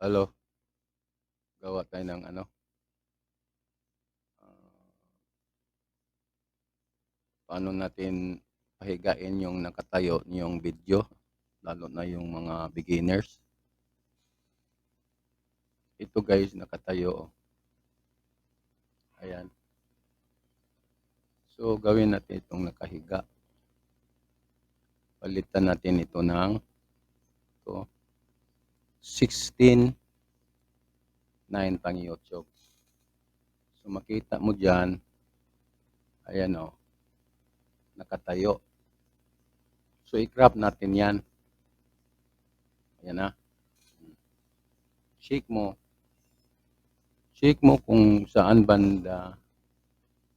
Hello. Gawa tayo ng ano. ah, paano natin pahigain yung nakatayo yung video, lalo na yung mga beginners. Ito guys, nakatayo. oh. Ayan. So, gawin natin itong nakahiga. Palitan natin ito ng ito, 16 9 pang YouTube. So makita mo diyan ayan oh nakatayo. So i-crop natin 'yan. Ayan na. Shake mo. Shake mo kung saan banda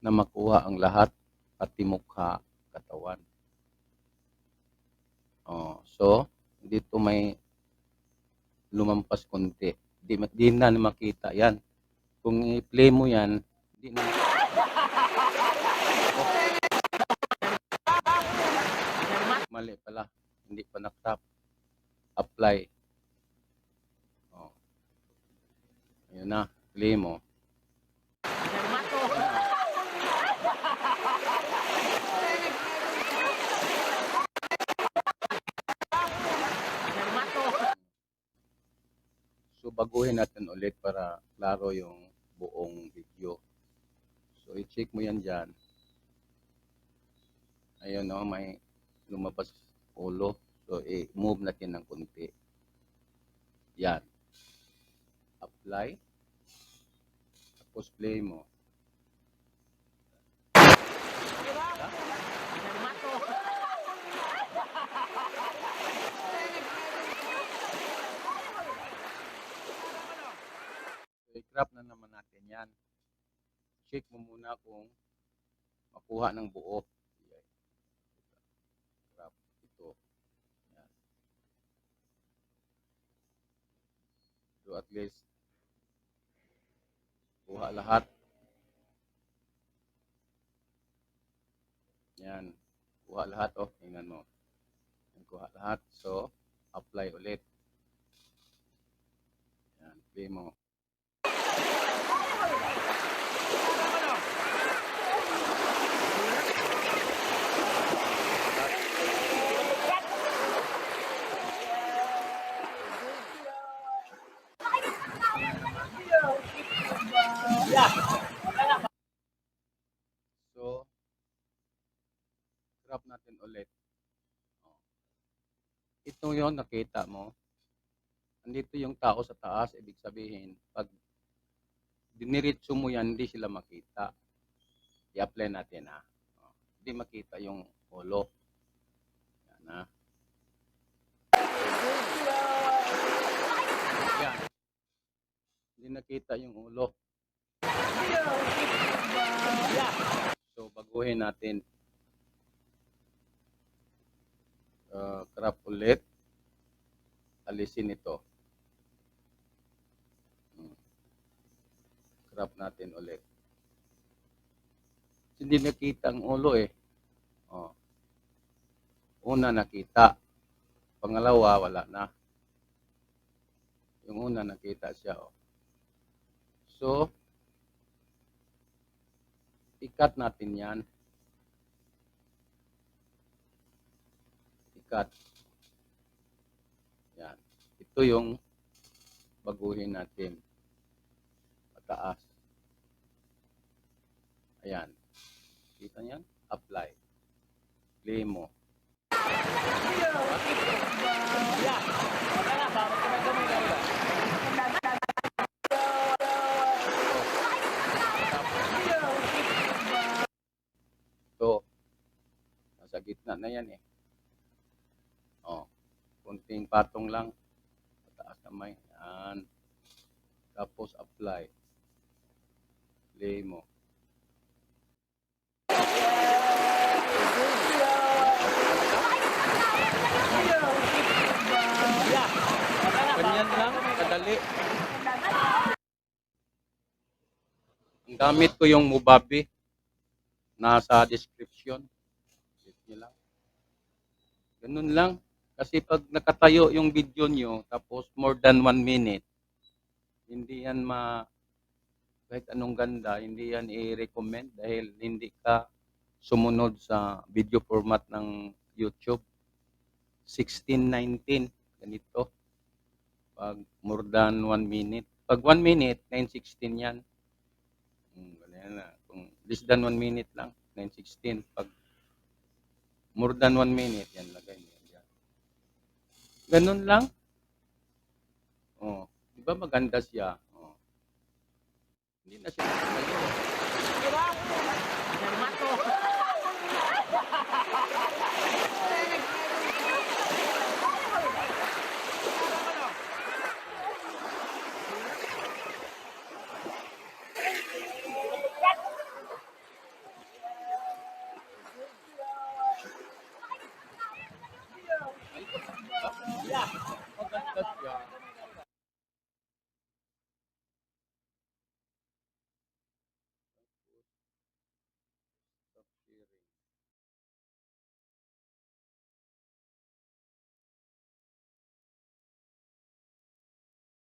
na makuha ang lahat pati mukha, katawan. Oh, so dito may lumampas konti. Di, di na makita yan. Kung i-play mo yan, di na Mali pala. Hindi pa na-crop. Apply. Oh. Ayun na. Play mo. Baguhin natin ulit para klaro yung buong video. So i-check mo yan dyan. Ayun no, may lumabas ulo. So i-move natin ng kunti. Yan. Apply. Tapos play mo. So i-crop na naman natin yan. Check mo muna kung makuha ng buo. Crop ito. Yan. So at least kuha lahat. Yan. Kuha lahat oh, tingnan mo. Kuha lahat. So apply ulit. Yan, play mo. So, crop natin ulit. Oh. Ito yon nakita mo. Andito yung tao sa taas, ibig sabihin, pag diniritso mo yan, hindi sila makita. I-apply natin ha. Oh. Hindi makita yung ulo. Yan ha. Yan. Hindi nakita yung ulo. So, baguhin natin. Uh, crop ulit. Alisin ito. Hmm. Crop natin ulit. Hindi nakita ang ulo eh. Oh. Una nakita. Pangalawa, wala na. Yung una nakita siya. Oh. So, ikat natin yan. Ikat. Yan. Ito yung baguhin natin. Pataas. Ayan. Kita niyan? Apply. Play mo. Ito. Nasa gitna na yan eh. Kunting patong lang. Pataas kamay. Yan. Tapos apply. Play mo. Ganyan lang, kadali. Ang gamit ko yung Mubabi. Nasa description. Check nyo lang. Ganun lang. Kasi pag nakatayo yung video nyo, tapos more than one minute, hindi yan ma kahit anong ganda, hindi yan i-recommend dahil hindi ka sumunod sa video format ng YouTube. 1619, ganito. Pag more than 1 minute. Pag 1 minute, 916 yan. Hmm, na. Kung less than 1 minute lang, 916. Pag more than 1 minute, yan lagay mo. Ganun lang. Oh, di ba maganda siya? Oh. Hindi na siya ngayon. hearing.